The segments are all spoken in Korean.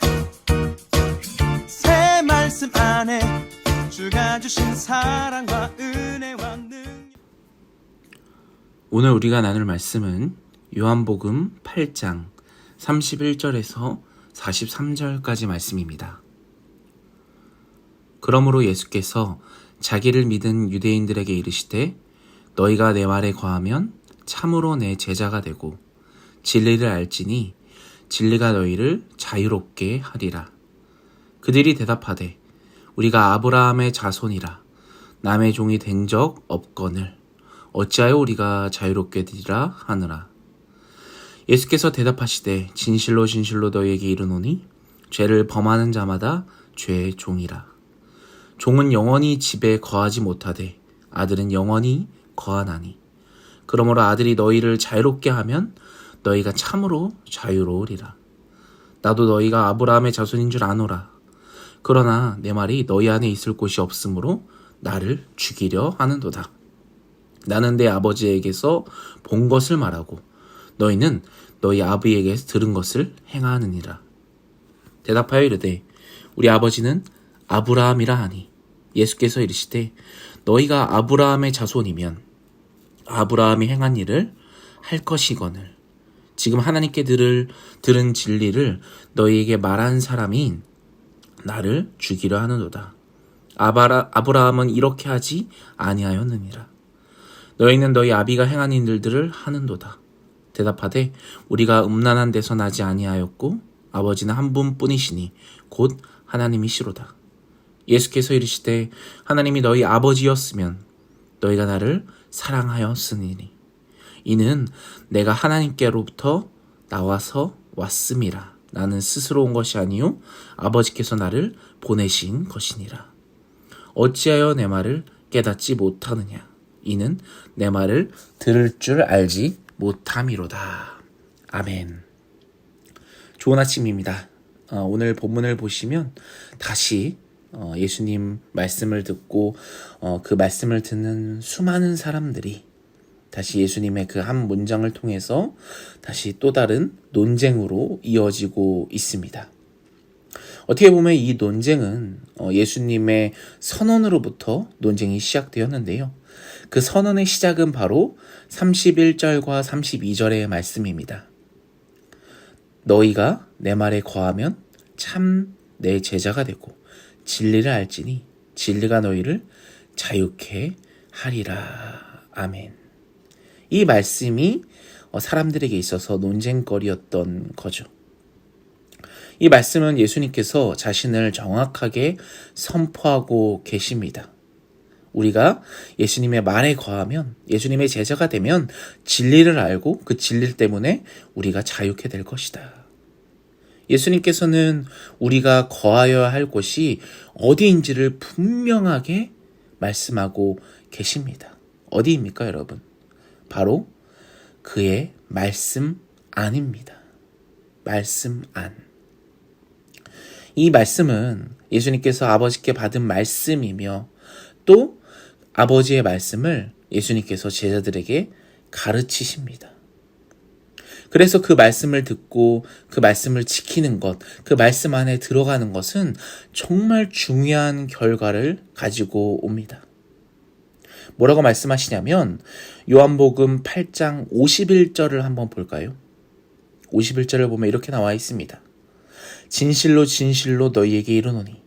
새 말씀 안에 주가 주신 사랑과 은혜와 능력 오늘 우리가 나눌 말씀은 요한복음 8장 31절에서 43절까지 말씀입니다. 그러므로 예수께서 자기를 믿은 유대인들에게 이르시되 너희가 내 말에 거하면 참으로 내 제자가 되고 진리를 알지니 진리가 너희를 자유롭게 하리라. 그들이 대답하되 우리가 아브라함의 자손이라 남의 종이 된 적 없거늘 어찌하여 우리가 자유롭게 되리라 하느라. 예수께서 대답하시되 진실로 진실로 너희에게 이르노니 죄를 범하는 자마다 죄의 종이라. 종은 영원히 집에 거하지 못하되 아들은 영원히 거하나니. 그러므로 아들이 너희를 자유롭게 하면 너희가 참으로 자유로우리라. 나도 너희가 아브라함의 자손인 줄 아노라. 그러나 내 말이 너희 안에 있을 곳이 없으므로 나를 죽이려 하는도다. 나는 내 아버지에게서 본 것을 말하고 너희는 너희 아비에게서 들은 것을 행하느니라. 대답하여 이르되 우리 아버지는 아브라함이라 하니 예수께서 이르시되 너희가 아브라함의 자손이면 아브라함이 행한 일을 할 것이거늘 지금 하나님께 들을 들은 진리를 너희에게 말한 사람인 나를 죽이려 하는도다. 아바라, 아브라함은 이렇게 하지 아니하였느니라. 너희는 너희 아비가 행한 일들을 하는도다. 대답하되 우리가 음란한 데서 나지 아니하였고 아버지는 한 분뿐이시니 곧 하나님이시로다. 예수께서 이르시되 하나님이 너희 아버지였으면 너희가 나를 사랑하였으니 이는 내가 하나님께로부터 나와서 왔음이라. 나는 스스로 온 것이 아니요 아버지께서 나를 보내신 것이니라. 어찌하여 내 말을 깨닫지 못하느냐? 이는 내 말을 들을 줄 알지 못함이로다. 아멘. 좋은 아침입니다. 어, 오늘 본문을 보시면 다시 어, 예수님 말씀을 듣고 어, 그 말씀을 듣는 수많은 사람들이 다시 예수님의 그 한 문장을 통해서 다시 또 다른 논쟁으로 이어지고 있습니다. 어떻게 보면 이 논쟁은 어, 예수님의 선언으로부터 논쟁이 시작되었는데요. 그 선언의 시작은 바로 31절과 32절의 말씀입니다. 너희가 내 말에 거하면 참 내 제자가 되고 진리를 알지니 진리가 너희를 자유케 하리라. 아멘. 이 말씀이 어, 사람들에게 있어서 논쟁거리였던 거죠. 이 말씀은 예수님께서 자신을 정확하게 선포하고 계십니다. 우리가 예수님의 말에 거하면 예수님의 제자가 되면 진리를 알고 그 진리 때문에 우리가 자유케 될 것이다. 예수님께서는 우리가 거하여야 할 곳이 어디인지를 분명하게 말씀하고 계십니다. 어디입니까, 여러분? 바로 그의 말씀 안입니다. 말씀 안. 이 말씀은 예수님께서 아버지께 받은 말씀이며 또 아버지의 말씀을 예수님께서 제자들에게 가르치십니다. 그래서 그 말씀을 듣고 그 말씀을 지키는 것, 그 말씀 안에 들어가는 것은 정말 중요한 결과를 가지고 옵니다. 뭐라고 말씀하시냐면 요한복음 8장 51절을 한번 볼까요? 51절을 보면 이렇게 나와 있습니다. 진실로 진실로 너희에게 이르노니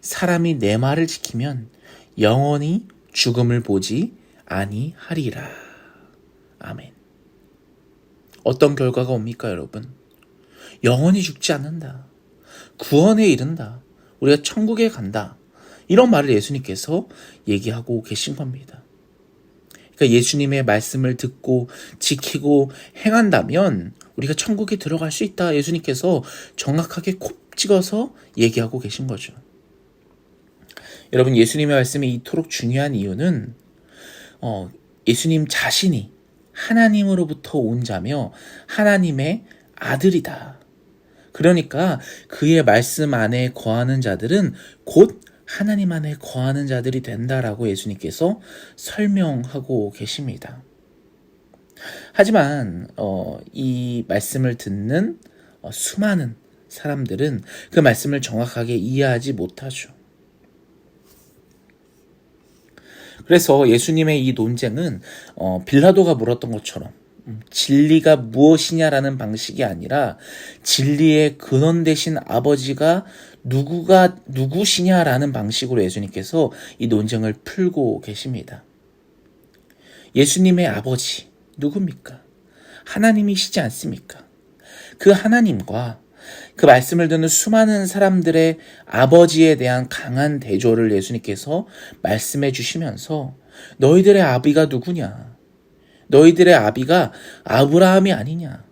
사람이 내 말을 지키면 영원히 죽음을 보지 아니하리라. 아멘. 어떤 결과가 옵니까, 여러분? 영원히 죽지 않는다. 구원에 이른다. 우리가 천국에 간다. 이런 말을 예수님께서 얘기하고 계신 겁니다. 그러니까 예수님의 말씀을 듣고 지키고 행한다면 우리가 천국에 들어갈 수 있다. 예수님께서 정확하게 콕 찍어서 얘기하고 계신 거죠. 여러분, 예수님의 말씀이 이토록 중요한 이유는, 어, 예수님 자신이 하나님으로부터 온 자며 하나님의 아들이다. 그러니까 그의 말씀 안에 거하는 자들은 곧 하나님 안에 거하는 자들이 된다라고 예수님께서 설명하고 계십니다. 하지만 어, 이 말씀을 듣는 어, 수많은 사람들은 그 말씀을 정확하게 이해하지 못하죠. 그래서 예수님의 이 논쟁은 어, 빌라도가 물었던 것처럼 음, 진리가 무엇이냐라는 방식이 아니라 진리의 근원 되신 아버지가 누구가 누구시냐라는 방식으로 예수님께서 이 논쟁을 풀고 계십니다. 예수님의 아버지 누굽니까? 하나님이시지 않습니까? 그 하나님과 그 말씀을 듣는 수많은 사람들의 아버지에 대한 강한 대조를 예수님께서 말씀해 주시면서 너희들의 아비가 누구냐? 너희들의 아비가 아브라함이 아니냐?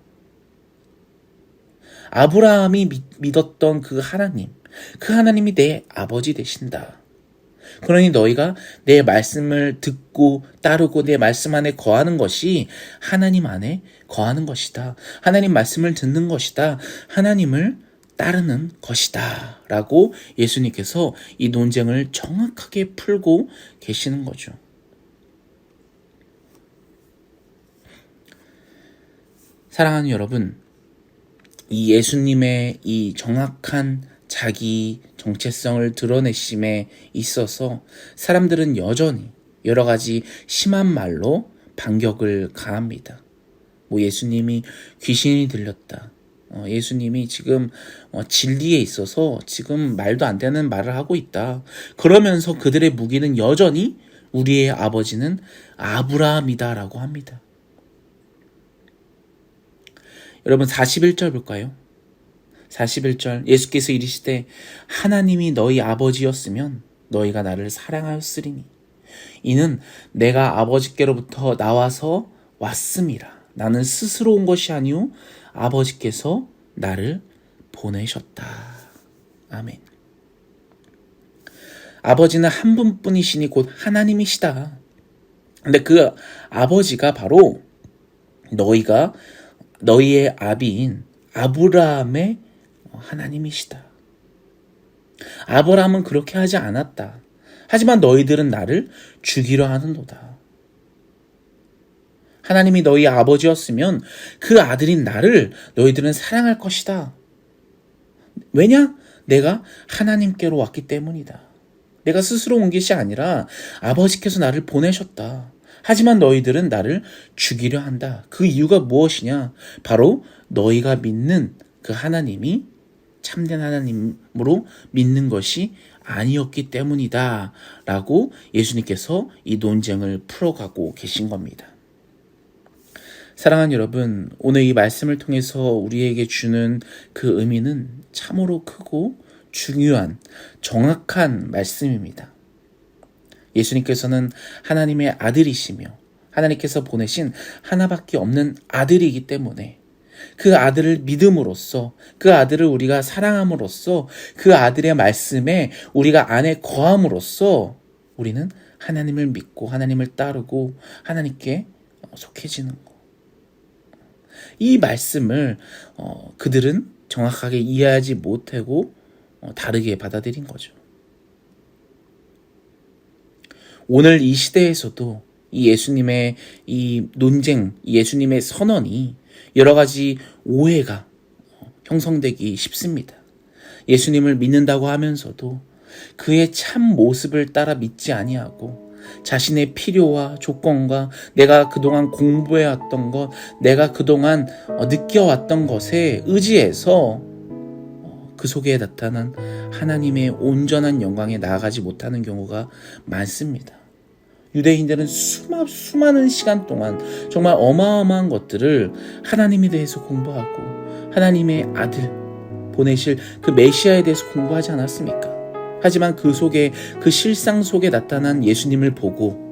아브라함이 믿, 믿었던 그 하나님, 그 하나님이 내 아버지 되신다. 그러니 너희가 내 말씀을 듣고 따르고 내 말씀 안에 거하는 것이 하나님 안에 거하는 것이다. 하나님 말씀을 듣는 것이다. 하나님을 따르는 것이다. 라고 예수님께서 이 논쟁을 정확하게 풀고 계시는 거죠. 사랑하는 여러분, 이 예수님의 이 정확한 자기 정체성을 드러내심에 있어서 사람들은 여전히 여러 가지 심한 말로 반격을 가합니다. 뭐 예수님이 귀신이 들렸다. 어, 예수님이 지금 어, 진리에 있어서 지금 말도 안 되는 말을 하고 있다. 그러면서 그들의 무기는 여전히 우리의 아버지는 아브라함이다라고 합니다. 여러분 41절 볼까요? 41절 예수께서 이르시되 하나님이 너희 아버지였으면 너희가 나를 사랑하였으리니. 이는 내가 아버지께로부터 나와서 왔음이라. 나는 스스로 온 것이 아니요 아버지께서 나를 보내셨다. 아멘. 아버지는 한 분뿐이시니 곧 하나님이시다. 근데 그 아버지가 바로 너희가 너희의 아비인 아브라함의 하나님이시다. 아브라함은 그렇게 하지 않았다. 하지만 너희들은 나를 죽이려 하는도다. 하나님이 너희 아버지였으면 그 아들인 나를 너희들은 사랑할 것이다. 왜냐? 내가 하나님께로 왔기 때문이다. 내가 스스로 온 것이 아니라 아버지께서 나를 보내셨다. 하지만 너희들은 나를 죽이려 한다. 그 이유가 무엇이냐? 바로 너희가 믿는 그 하나님이 참된 하나님으로 믿는 것이 아니었기 때문이다. 라고 예수님께서 이 논쟁을 풀어가고 계신 겁니다. 사랑하는 여러분, 오늘 이 말씀을 통해서 우리에게 주는 그 의미는 참으로 크고 중요한, 정확한 말씀입니다. 예수님께서는 하나님의 아들이시며 하나님께서 보내신 하나밖에 없는 아들이기 때문에 그 아들을 믿음으로써 그 아들을 우리가 사랑함으로써 그 아들의 말씀에 우리가 안에 거함으로써 우리는 하나님을 믿고 하나님을 따르고 하나님께 속해지는 거. 이 말씀을 어, 그들은 정확하게 이해하지 못하고 어, 다르게 받아들인 거죠. 오늘 이 시대에서도 이 예수님의 이 논쟁, 이 예수님의 선언이 여러 가지 오해가 형성되기 쉽습니다. 예수님을 믿는다고 하면서도 그의 참 모습을 따라 믿지 아니하고 자신의 필요와 조건과 내가 그동안 공부해왔던 것, 내가 그동안 느껴왔던 것에 의지해서 그 속에 나타난 하나님의 온전한 영광에 나아가지 못하는 경우가 많습니다. 유대인들은 수마, 수많은 시간 동안 정말 어마어마한 것들을 하나님에 대해서 공부하고 하나님의 아들 보내실 그 메시아에 대해서 공부하지 않았습니까? 하지만 그 속에 그 실상 속에 나타난 예수님을 보고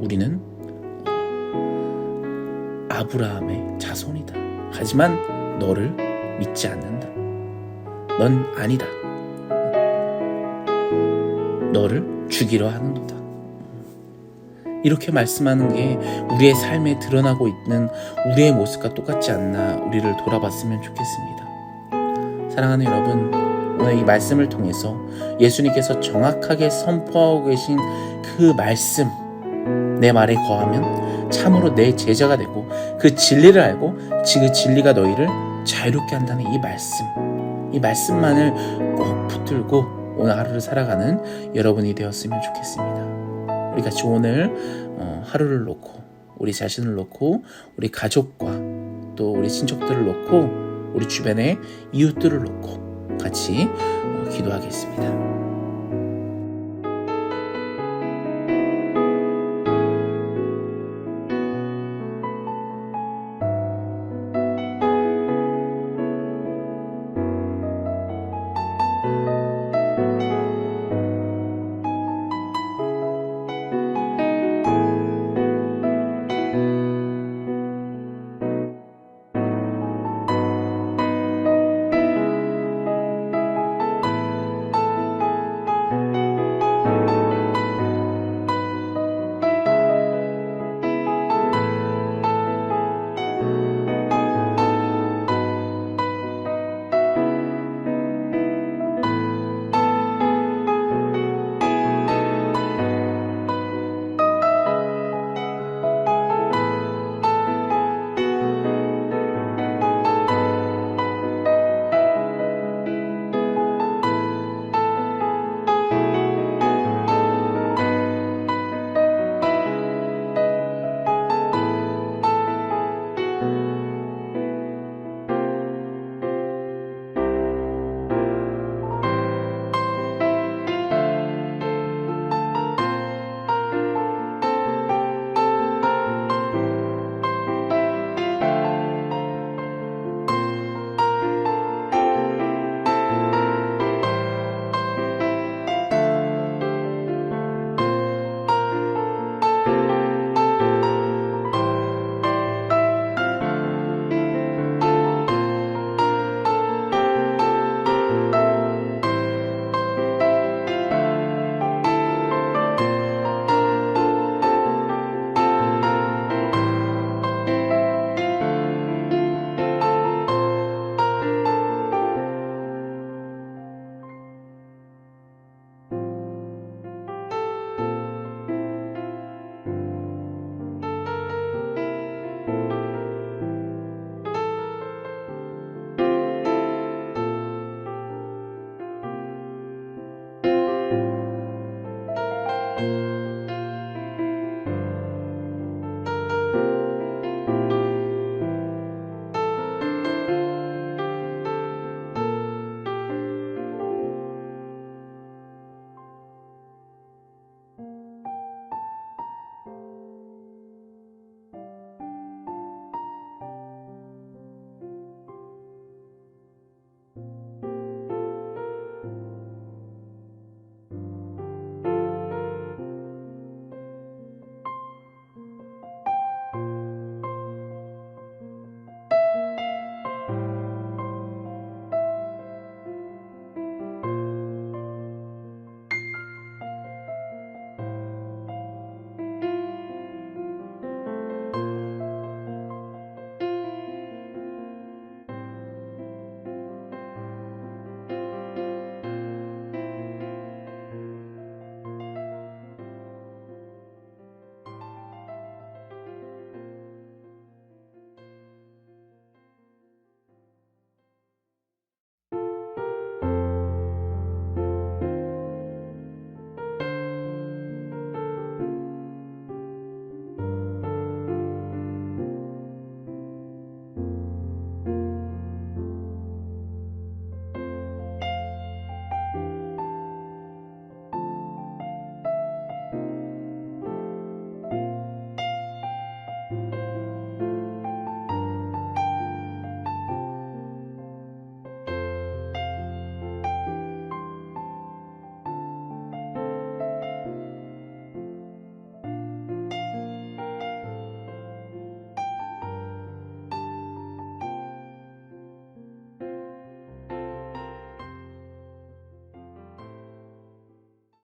우리는 아브라함의 자손이다. 하지만 너를 믿지 않는다. 넌 아니다. 너를 죽이려 하는도다. 이렇게 말씀하는 게 우리의 삶에 드러나고 있는 우리의 모습과 똑같지 않나 우리를 돌아봤으면 좋겠습니다. 사랑하는 여러분, 오늘 이 말씀을 통해서 예수님께서 정확하게 선포하고 계신 그 말씀, 내 말에 거하면 참으로 내 제자가 되고 그 진리를 알고 그 진리가 너희를 자유롭게 한다는 이 말씀, 이 말씀만을 꼭 붙들고 오늘 하루를 살아가는 여러분이 되었으면 좋겠습니다. 우리 같이 오늘 어, 하루를 놓고 우리 자신을 놓고 우리 가족과 또 우리 친척들을 놓고 우리 주변의 이웃들을 놓고 같이 어, 기도하겠습니다.